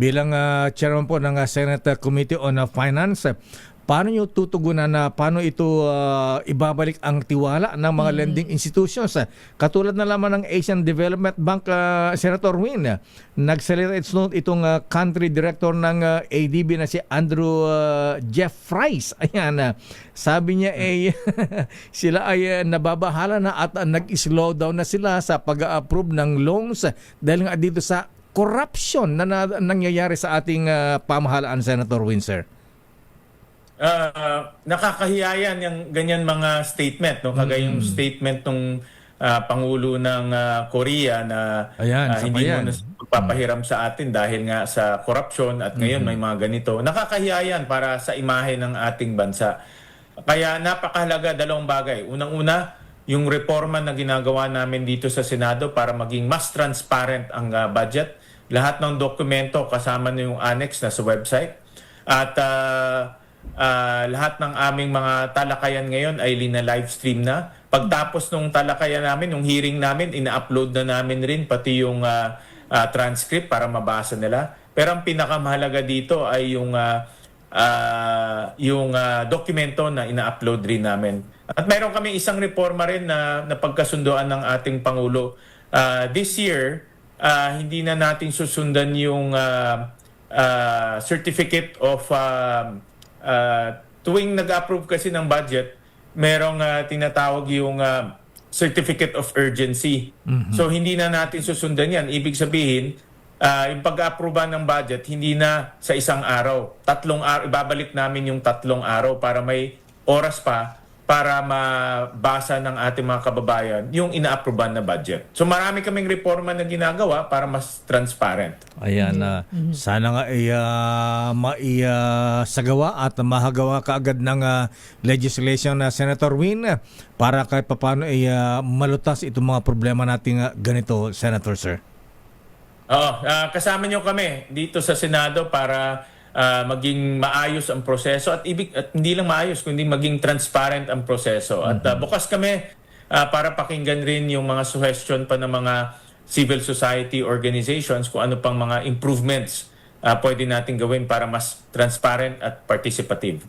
bilang ah, chairman po ng ah, Senate Committee on ah, Finance, paano nyo tutugunan na paano ito ah, ibabalik ang tiwala ng mga lending institutions? Katulad na lamang ng Asian Development Bank, ah, Senator Win, ah, nagsalita note itong ah, country director ng ah, ADB na si Andrew ah, Jeff Price. Ayan, ah, sabi niya eh sila ay ah, nababahala na at ah, nag-slow down na sila sa pag-approve ng loans ah, dahil nga dito sa corruption na, na nangyayari sa ating ah, pamahalaan, Senator Windsor. Ah, nakakahiya yan yung ganyan mga statement no kagaya yung statement ng pangulo ng ah, Korea na Ayan, ah, pa hindi yan. mo na papahiram sa atin dahil nga sa korupsyon at ngayon may mga ganito. Nakakahiya yan para sa imahe ng ating bansa. Kaya napakahalaga dalawang bagay. Unang-una, yung reforma na ginagawa namin dito sa Senado para maging mas transparent ang ah, budget. Lahat ng dokumento kasama na yung annex na sa website. At ah, ah, lahat ng aming mga talakayan ngayon ay lina live stream na. Pagtapos nung talakayan namin, nung hearing namin, ina-upload na namin rin pati yung ah, ah, transcript para mabasa nila. Pero ang pinakamahalaga dito ay yung ah, ah, yung ah, dokumento na ina-upload rin namin. At mayroon kami isang reforma rin na napagkasundoan ng ating Pangulo. Ah, this year, ah, hindi na natin susundan yung ah, ah, certificate of ah, ah, tuwing nag-approve kasi ng budget, merong ah, tinatawag yung ah, certificate of urgency. So hindi na natin susundan yan. Ibig sabihin, ah, yung pag-approve ng budget, hindi na sa isang araw. Tatlong araw, ibabalik namin yung tatlong araw para may oras pa para mabasa ng ating mga kababayan yung ina-approvean na budget. So marami kaming reforma na ginagawa para mas transparent. Ayan na sana nga ay ah, maisagawa at mahagawa kaagad ng ah, legislation na Senator Win para kahit papaano ay ah, malutas itong mga problema nating ah, ganito, Senator Sir. Oo, ah, kasama nyo kami dito sa Senado para ah, maging maayos ang proseso at ibig at hindi lang maayos kundi maging transparent ang proseso. At ah, bukas kami ah, para pakinggan rin yung mga suggestion pa ng mga civil society organizations kung ano pang mga improvements ah, pwede natin gawin para mas transparent at participative.